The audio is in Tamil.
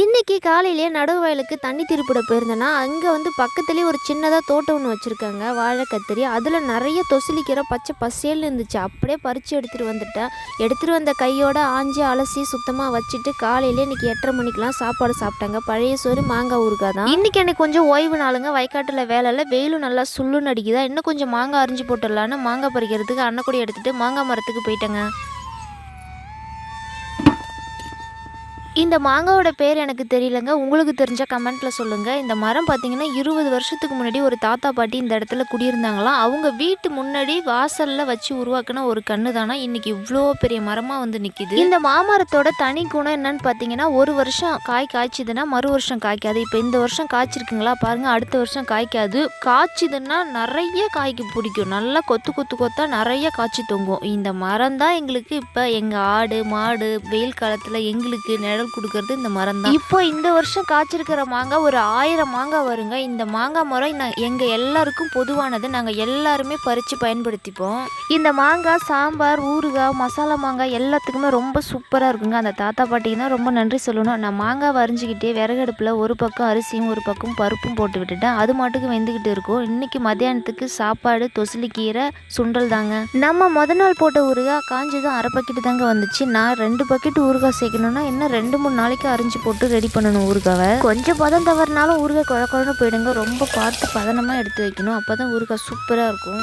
இன்றைக்கி காலையிலேயே நடுவு வயலுக்கு தண்ணி திருப்பிட போயிருந்தேன்னா அங்கே வந்து பக்கத்துலேயே ஒரு சின்னதாக தோட்டம் ஒன்று வச்சுருக்காங்க வாழை கத்திரி. அதில் நிறைய தொசிலிக்கிற பச்சை பசேல்னு இருந்துச்சு. அப்படியே பறித்து எடுத்துகிட்டு வந்துட்டேன். எடுத்துகிட்டு வந்த கையோட ஆஞ்சி அலசி சுத்தமாக வச்சுட்டு காலையிலே இன்றைக்கி எட்டரை மணிக்கெலாம் சாப்பாடு சாப்பிட்டாங்க. பழைய சோறு மாங்காய் ஊறுகாய் தான். இன்றைக்கி எனக்கு கொஞ்சம் ஓய்வு நாளுங்க. வயக்காட்டில் வேலையில் வெயிலும் நல்லா சுள்ளுன்னு அடிக்குதா. இன்னும் கொஞ்சம் மாங்காய் அரிஞ்சு போட்டுடலான்னு மாங்காய் பறிக்கிறதுக்கு அன்னக்கூடி எடுத்துகிட்டு மாங்காய் மரத்துக்கு போயிட்டேங்க. இந்த மாங்காவோட பேர் எனக்கு தெரியலங்க. உங்களுக்கு தெரிஞ்ச கமெண்ட்டில் சொல்லுங்கள் இந்த மரம் பார்த்தீங்கன்னா இருபது வருஷத்துக்கு முன்னாடி ஒரு தாத்தா பாட்டி இந்த இடத்துல குடியிருந்தாங்களாம். அவங்க வீட்டு முன்னாடி வாசலில் வச்சு உருவாக்கின ஒரு கண்ணு தானா இன்றைக்கி இவ்வளோ பெரிய மரமாக வந்து நிற்கிது இந்த மாமரத்தோட தனி குணம் என்னன்னு பார்த்தீங்கன்னா ஒரு வருஷம் காய் காய்ச்சிதுன்னா மறு வருஷம் காய்க்காது. இப்போ இந்த வருஷம் காய்ச்சிருக்குங்களா? பாருங்கள் அடுத்த வருஷம் காய்க்காது. காய்ச்சிதுன்னா நிறைய காய்க்கு பிடிக்கும். நல்லா கொத்து கொத்து கொத்தா நிறைய காய்ச்சி தொங்கும். இந்த மரம் தான் எங்களுக்கு இப்போ எங்கள் ஆடு மாடு வெயில் காலத்தில் எங்களுக்கு நிழல் கொடுக்கறது இந்த மரம் தான் இப்போ இந்த வருஷம் காய்ச்சிருக்கிற மாங்காய் ஒரு ஆயிரம் மாங்காய் வருங்க. இந்த மாங்காய் மரம் எங்கள் எல்லாருக்கும் பொதுவானது. நாங்கள் எல்லாருமே பறித்து பயன்படுத்திப்போம். இந்த மாங்காய் சாம்பார் ஊறுகாய் மசாலா மாங்காய் எல்லாத்துக்குமே ரொம்ப சூப்பராக இருக்குங்க. அந்த தாத்தா பாட்டிக்கு தான் ரொம்ப நன்றி சொல்லணும். நான் மாங்காய் வரைஞ்சிக்கிட்டே விறகடுப்பில் ஒரு பக்கம் அரிசியும் ஒரு பக்கம் பருப்பும் போட்டு விட்டுட்டேன். அது மாட்டுக்கு வெந்துக்கிட்டு இருக்கும். இன்னைக்கு மத்தியானத்துக்கு சாப்பாடு தொசிலிக்கீரை சுண்டல் தாங்க. நம்ம முத நாள் போட்ட ஊறுகாய் காஞ்சதும் அரை பக்கெட்டு தாங்க வந்துச்சு. நான் ரெண்டு பக்கெட் ஊறுகாய் சேர்க்கணும்னா இன்னும் ரெண்டு மூணு நாளைக்கு அரிஞ்சு போட்டு ரெடி பண்ணணும் ஊறுகாவை. கொஞ்சம் பதம் தவறினாலும் ஊறுகாய் குழ குழன்னு போயிடுங்க. ரொம்ப பார்த்து பதனமாக எடுத்து வைக்கணும். அப்போ தான் ஊறுகாய் சூப்பராக இருக்கும்.